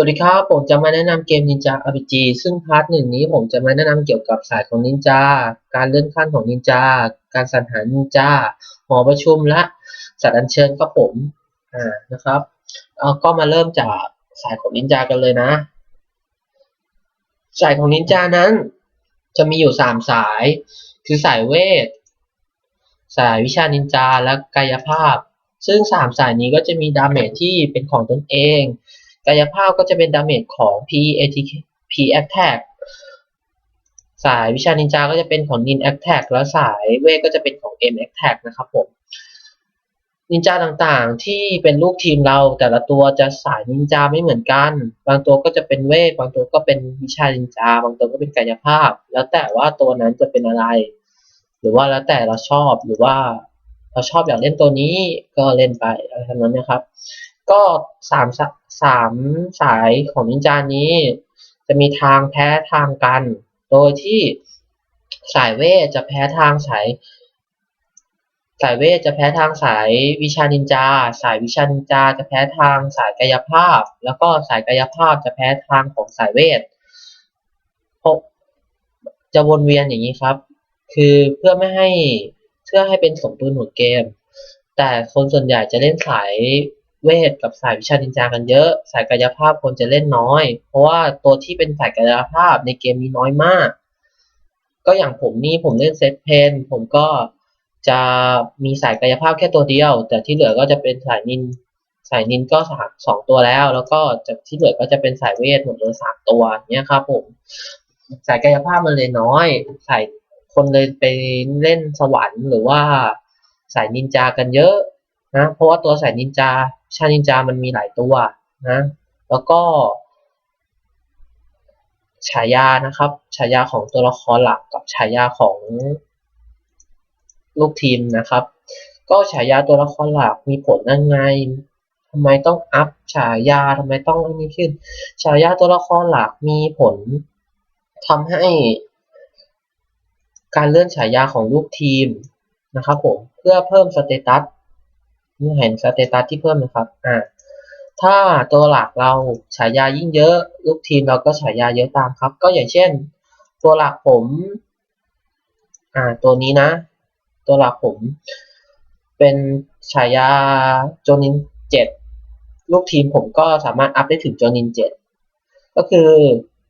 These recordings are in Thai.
สวัสดีครับ ผมจะมาแนะนำเกม Ninja RPG ซึ่งพาร์ทหนึ่งนี้ผมจะมาแนะนำเกี่ยวกับสายของนินจา การเลื่อนขั้นของนินจา การสรรหานินจา หอประชุมและสัตว์อัญเชิญครับผม อ่า นะครับเอาก็มาเริ่มจากสายของนินจากันเลยนะ สายของนินจานั้น จะมีอยู่สามสาย คือสายเวท สายวิชานินจาและกายภาพ ซึ่งสามสายนี้ก็จะมีดาเมจที่เป็นของตนเอง กายภาพก็จะเป็นดาเมจของ P ATK P Attack สายวิชานินจาก็จะเป็นของ Nin Attack แล้วสายเวทก็จะเป็นของ M Attack นะครับผมนินจาต่างๆ ที่เป็นลูกทีมเราแต่ละตัวจะสายนินจาไม่เหมือนกัน บางตัวก็จะเป็นเวท บางตัวก็เป็นวิชานินจา บางตัวก็เป็นกายภาพ แล้วแต่ว่าตัวนั้นจะเป็นอะไร หรือว่าแล้วแต่เราชอบหรือว่าเราชอบอยากเล่นตัวนี้ก็เล่นไปอะไรทั้งนั้นนะครับ ก็สาม สามสายของนินจานี้ จะมีทางแพ้ทางกัน โดยที่สายเวทจะแพ้ทางสาย สายเวทจะแพ้ทางสายวิชานินจา สายวิชานินจาจะแพ้ทางสายกายภาพ แล้วก็สายกายภาพจะแพ้ทางของสายเวทจะวนเวียนอย่างนี้ครับ คือเพื่อไม่ให้เพื่อให้เป็นสมดุลของเกม แต่คนส่วนใหญ่จะเล่นสาย เวทกับสายวิชานินจากันเยอะ สายกายภาพคนจะเล่นน้อย เพราะว่าตัวที่เป็นสายกายภาพในเกมนี้น้อยมาก ก็อย่างผมนี่ผมเล่นเซตเพนผมก็จะมีสายกายภาพแค่ตัวเดียว แต่ที่เหลือก็จะเป็นสายนิน สายนินก็สามสองตัวแล้ว แล้วก็จากที่เหลือก็จะเป็นสายเวทหมดเลยสามตัวเนี่ยครับ ผม สายกายภาพมันเลยน้อย สายคนเลยไปเล่นสวรรค์หรือว่าสายนินจากันเยอะนะ เพราะว่าตัวสายนินจา ชานินจามันมีหลายตัวนะ แล้วก็ ฉายานะครับ ฉายาของตัวละครหลักกับฉายาของลูกทีมนะครับ ก็ฉายาตัวละครหลักมีผลยังไงทำไมต้องอัพฉายาทำไมต้องนี่ขึ้น ฉายาตัวละครหลักมีผลทำให้การเลื่อนฉายาของลูกทีมนะครับผมเพื่อเพิ่มสเตตัส นี่เห็นสเตตัสที่เพิ่มนะครับอ่าถ้าตัวหลักเราฉายายิ่งเยอะ ลูกทีมเราก็ฉายาเยอะตามครับ ก็อย่างเช่น ตัวหลักผม อ่า ตัวนี้นะ ตัวหลักผม เป็นฉายาโจนินเจ็ดลูกทีมผมก็สามารถอัพได้ถึงโจนินเจ็ดก็คือ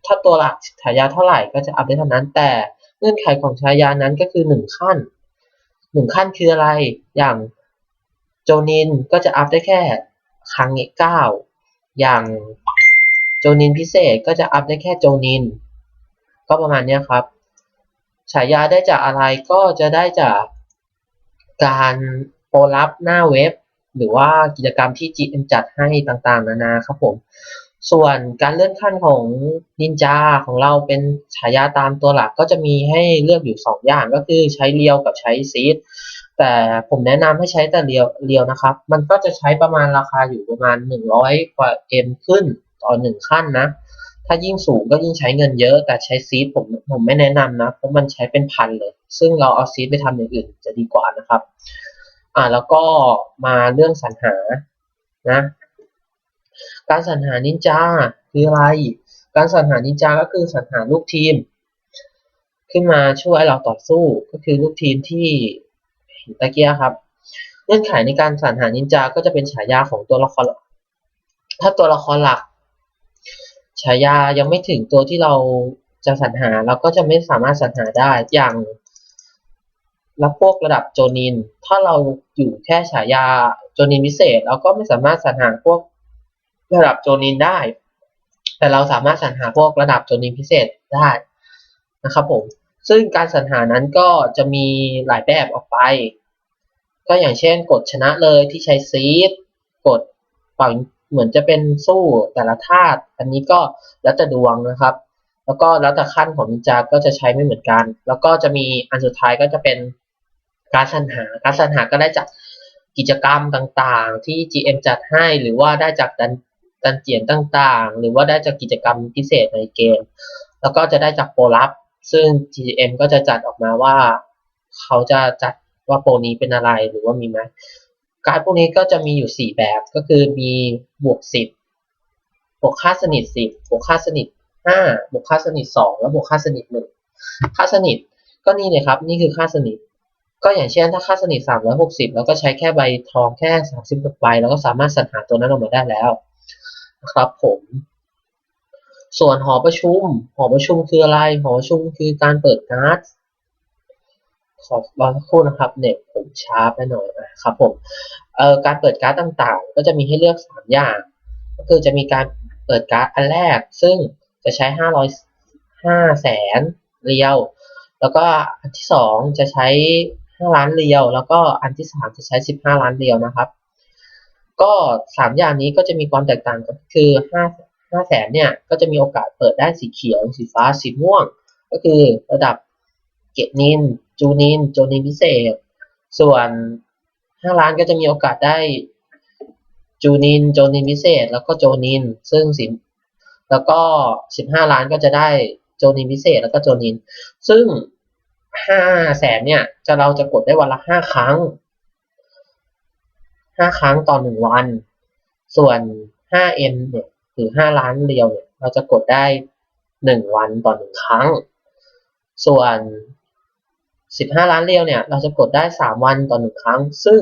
ถ้าตัวหลักฉายาเท่าไหร่ก็จะอัพได้เท่านั้น แต่เงื่อนไขของฉายานั้นก็คือหนึ่งขั้นหนึ่งขั้นคืออะไร อย่าง โจนินก็จะอัพได้แค่ครั้งเก้าอย่างโจนินพิเศษก็จะอัพได้แค่โจนิน ก็ประมาณนี้ครับ ฉายาได้จากอะไรก็จะได้จากการโปรลับหน้าเว็บ หรือว่ากิจกรรมที่ GM จัดให้ต่างๆ นานาครับผม ส่วนการเลื่อนขั้นของนินจาของเราเป็นฉายาตามตัวหลักก็จะมีให้เลือกอยู่ 2 อย่างก็คือใช้เรียวกับใช้ซีด แต่ผมแนะนำให้ใช้แต่เรียวเรียวนะครับ มันก็จะใช้ประมาณราคาอยู่ประมาณ 100 กว่า M ขึ้นต่อหนึ่งขั้นนะ ถ้ายิ่งสูงก็ยิ่งใช้เงินเยอะ แต่ใช้ซีดผมผมไม่แนะนำนะ เพราะมันใช้เป็นพันเลย ซึ่งเราเอาซีดไปทำอย่างอื่นจะดีกว่านะครับ อ่าแล้วก็มาเรื่องสรรหานะ การสรรหานินจาคืออะไร การสรรหานินจาก็คือสรรหาลูกทีม ขึ้นมาช่วยเราต่อสู้ก็คือลูกทีมที่ ตะเกียครับ เงื่อนไขในการสรรหานินจาก็จะเป็นฉายาของตัวละคร ถ้าตัวละครหลัก ฉายายังไม่ถึงตัวที่เราจะสรรหาเราก็จะไม่สามารถสรรหาได้อย่างแล้วพวกระดับโจนิน ถ้าเราอยู่แค่ฉายาโจนินพิเศษ เราก็ไม่สามารถสรรหาพวกระดับโจนินได้ แต่เราสามารถสรรหาพวกระดับโจนินพิเศษได้นะครับผม ซึ่งการสรรหานั้นก็จะมีหลายแบบออกไป ก็อย่างเช่นกดชนะเลยที่ใช้ซีดกดฝั่งเหมือนจะเป็นสู้แต่ละธาตุอันนี้ก็แล้วแต่ดวงนะครับ แล้วก็แล้วแต่ขั้นของนินจาก็จะใช้ไม่เหมือนกัน แล้วก็จะมีอันสุดท้ายก็จะเป็นการสรรหาการสรรหาก็ได้จากกิจกรรมต่างๆ ที่ GM จัดให้หรือว่าได้จากดันดันเจียนต่างๆ หรือว่าได้จากกิจกรรมพิเศษในเกม แล้วก็จะได้จากโปรลับ ซึ่ง GM ก็จะจัดออกมาว่าเขาจะจัดว่าโปรนี้เป็นอะไรหรือว่ามีไหมการ์ดพวกนี้ก็จะมีอยู่ 4 แบบก็คือมีบวก 10 บวกค่าสนิทสิบวกค่าสนิทห้าบวกค่าสนิทสองแล้วบวกค่าสนิทหนึ่งค่าสนิทก็นี่เลยครับนี่คือค่าสนิท ก็อย่างเช่นถ้าค่าสนิทสามร้อยหกสิบเราก็ใช้แค่ใบทองแค่สามสิบใบเราก็สามารถสรรหาตัวนั้นออกมาได้แล้วนะครับผม ส่วนหอประชุม หอประชุมคืออะไร หอประชุมคือการเปิดการ์ดขอรอสักครู่นะครับ เน็ตผมช้าไปหน่อยนะครับผมเอ่อการเปิดการ์ดต่างๆ ก็จะมีให้เลือกสามอย่าง ก็คือจะมีการเปิดการ์ดอันแรก ซึ่งจะใช้ห้าร้อยห้าแสนเรียว แล้วก็อันที่สองจะใช้ห้าล้านเรียว แล้วก็อันที่สามจะใช้สิบห้าล้านเรียวนะครับ ก็สามอย่างนี้ก็จะมีความแตกต่างกันคือห้ ห้าแสนเนี่ยก็จะมีโอกาสเปิดได้สีเขียว สีฟ้า สีม่วง ก็คือระดับเกตนิน จูนิน โจนินพิเศษ ส่วนห้าล้านก็จะมีโอกาสได้จูนิน โจนินพิเศษ แล้วก็โจนิน ซึ่งสิแล้วก็สิบห้าล้านก็จะได้โจนินพิเศษ แล้วก็โจนิน ซึ่งห้าแสนเนี่ยจะเราจะกดได้วันละห้าครั้งห้าครั้งต่อหนึ่งวัน ส่วนห้าเอ็มเนี่ย หรือห้าล้านเรียวเนี่ยเราจะกดได้หนึ่งวันต่อหนึ่งครั้ง ส่วนสิบห้าล้านเรียวเนี่ยเราจะกดได้สามวันต่อหนึ่งครั้ง ซึ่ง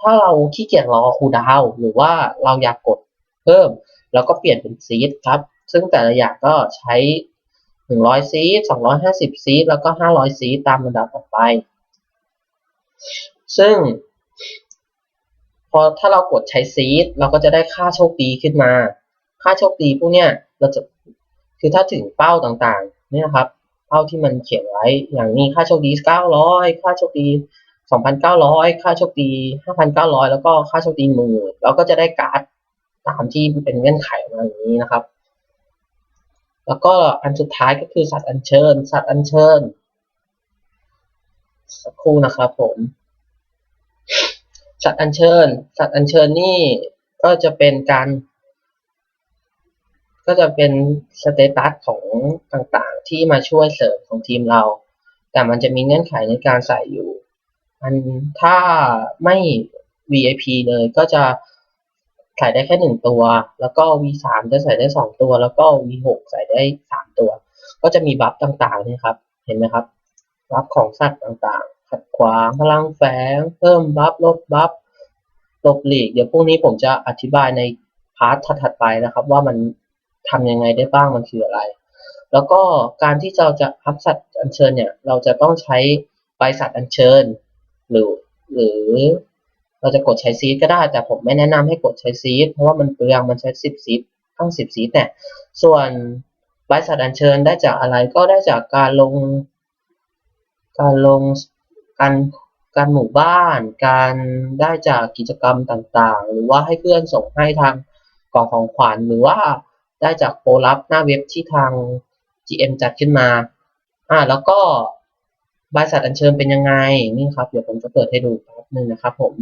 ถ้าเราขี้เกียจรอคูดาวหรือว่าเราอยากกดเพิ่มเราก็เปลี่ยนเป็นซีดครับ ซึ่งแต่ละอย่างก็ใช้หนึ่งร้อยซีดสองร้อยห้าสิบซีด แล้วก็ห้าร้อยซีด ตามลำดับต่อไป ซึ่ง พอถ้าเรากดใช้ซีด เราก็จะได้ค่าโชคดีขึ้นมา ค่าโชคดีพวกเนี้ยเราจะคือถ้าถึงเป้าต่างๆเนี่ยครับเป้าที่มันเขียนไว้อย่างนี้ค่าโชคดี 900 ค่าโชคดี 2,900 ค่าโชคดี 5,900 แล้วก็ค่าโชคดีหมื่นเราก็จะได้การ์ดตามที่เป็นเงื่อนไขมาอย่างนี้นะครับ แล้วก็อันสุดท้ายก็คือสัตว์อัญเชิญ สัตว์อัญเชิญสักครู่นะครับผม สัตว์อัญเชิญ สัตว์อัญเชิญนี่ก็จะเป็นการ ก็จะเป็นสเตตัสของต่างๆ ที่มาช่วยเสริมของทีมเรา แต่มันจะมีเงื่อนไขในการใส่อยู่มันถ้าไม่ VIP เลยก็จะใส่ได้แค่หนึ่งตัว แล้วก็ V3 จะใส่ได้สองตัว แล้วก็ V6 ใส่ได้สามตัว ก็จะมีบัฟต่างๆเนี่ยครับ เห็นไหมครับ บัฟของสัตว์ต่างๆ ขัดขวาง พลังแฝง เพิ่มบัฟ ลดบัฟหลบหลีก เดี๋ยวพรุ่งนี้ผมจะอธิบายในพาร์ทถัดๆไปนะครับ ว่ามัน ทำยังไงได้บ้างมันคืออะไร แล้วก็การที่เราจะอัพสัตว์อัญเชิญเนี่ย เราจะต้องใช้ใบสัตว์อัญเชิญ หรือหรือเราจะกดใช้ซีดก็ได้ แต่ผมไม่แนะนำให้กดใช้ซีดเพราะว่ามันเปลืองมันใช้สิบซีดต้งสิบซีดเนี่ยส่วนใบสัตว์อัญเชิญได้จากอะไรก็ได้จากการลง การลงการการหมู่บ้าน การได้จากกิจกรรมต่างๆ หรือว่าให้เพื่อนส่งให้ทางกล่องของขวัญหรือว่า ได้จากโปรลับหน้าเว็บที่ทาง GM จัดขึ้นมา อ่า แล้วก็บสัตว์อัญเชิญเป็นยังไง นี่ครับ เดี๋ยวผมจะเปิดให้ดูแป๊บนึงนะครับ ผม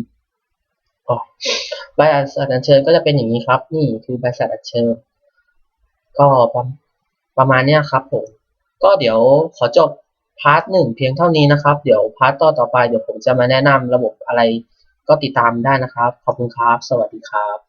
บสัตว์อัญเชิญก็จะเป็นอย่างนี้ครับ นี่คือบสัตว์อัญเชิญ ก็ประมาณนี้ครับ ผม ก็เดี๋ยวขอจบพาร์ทหนึ่งเพียงเท่านี้นะครับ เดี๋ยวพาร์ทต่อต่อไปเดี๋ยวผมจะมาแนะนำระบบอะไรก็ติดตามได้นะครับ ขอบคุณครับ สวัสดีครับ